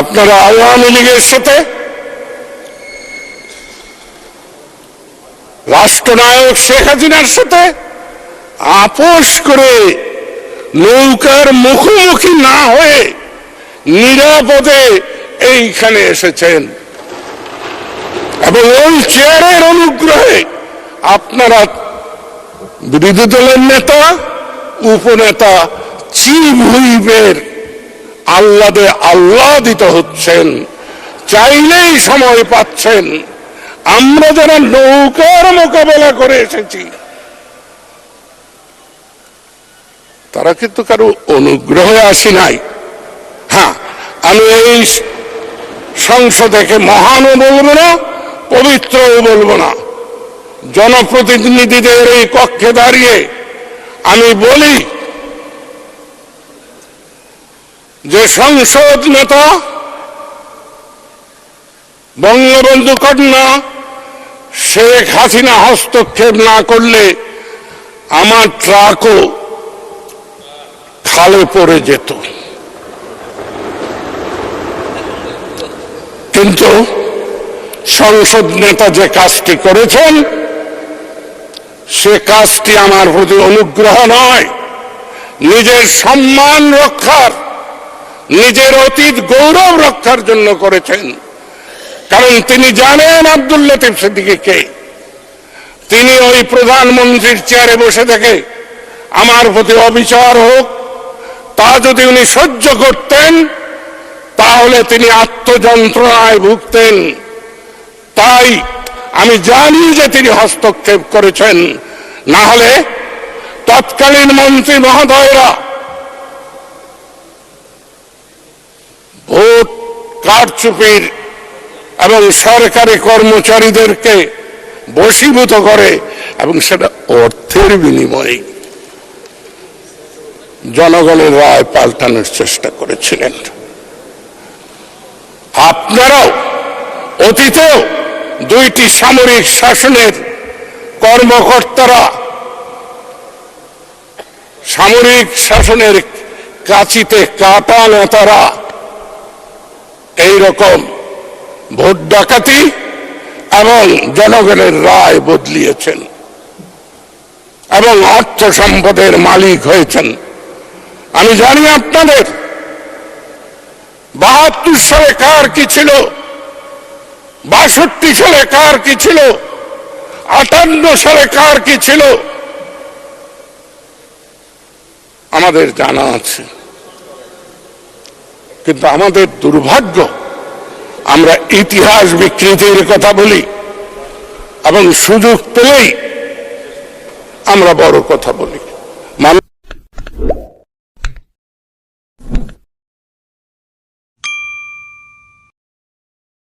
আপনারা আওয়ামী লীগের সাথে রাষ্ট্রনায়ক শেখ হাসিনার সাথে আপোষ করে নৌকার মুখোমুখি না হয়ে নিরাপদে এইখানে এসেছেন। এবং ওই চেয়ারের অনুগ্রহে আপনারা বিরোধী দলের নেতা, উপনেতা চিফ হুইপের আল্লাদে আল্লাদিত হচ্ছেন, চাইলেই সময় পাচ্ছেন। আমরা যারা নৌকার মোকাবেলা করে এসেছি, তারা কিন্তু কারও অনুগ্রহে আসি নাই। হ্যাঁ আমি এই সংসদেকে মহানও বলব না, পবিত্রও বলব না। জনপ্রতিনিধিদের এই কক্ষে দাঁড়িয়ে আমি বলি যে সংসদ নেতা, বঙ্গবন্ধু কন্যা, শেখ হাসিনা হস্তক্ষেপ না করলে আমার ট্রাকও খালে পড়ে যেত। কিন্তু সংসদ নেতা যে কাজটি করেছেন, সে কাজটি আমার প্রতি অনুগ্রহ নয়, নিজের সম্মান রক্ষার নিজের অতীত গৌরব রক্ষার জন্য করেছেন। কারণ তিনি জানেন আব্দুল লতিফ সিদ্দিকি কে। তিনি ওই প্রধানমন্ত্রীর চেয়ারে বসে থেকে আমার প্রতি অবিচার হোক, তা যদি উনি সহ্য করতেন, তাহলে তিনি আত্মযন্ত্রণায় ভুগতেন। তাই আমি জানি যে তিনি হস্তক্ষেপ করেছেন। না হলে তৎকালীন মন্ত্রী মহোদয়রা ভোট কারচুপির এবং সরকারি কর্মচারীদেরকে বশীভূত করে এবং সেটা অর্থের বিনিময়ে জনগণের রায় পাল্টানোর চেষ্টা করেছিলেন। আপনারাও অতীতেও দুইটি সামরিক শাসনের কর্মকর্তারা সামরিক শাসনের কাচিতে কাটা নেতারা এইরকম ভোট ডাকাতি এবং জনগণের রায় বদলিয়েছেন এবং অর্থ সম্পদের মালিক হয়েছেন। আমি জানি আপনাদের, বাহাত্তর সালে কার কি ছিল, বাষট্টি সালে কার কি ছিল, আটান্ন সালে কার কি ছিল, আমাদের জানা আছে। কিন্তু আমাদের দুর্ভাগ্য, আমরা ইতিহাস বিকৃতির কথা বলি এবং সুযোগ পেলেই আমরা বড় কথা বলি।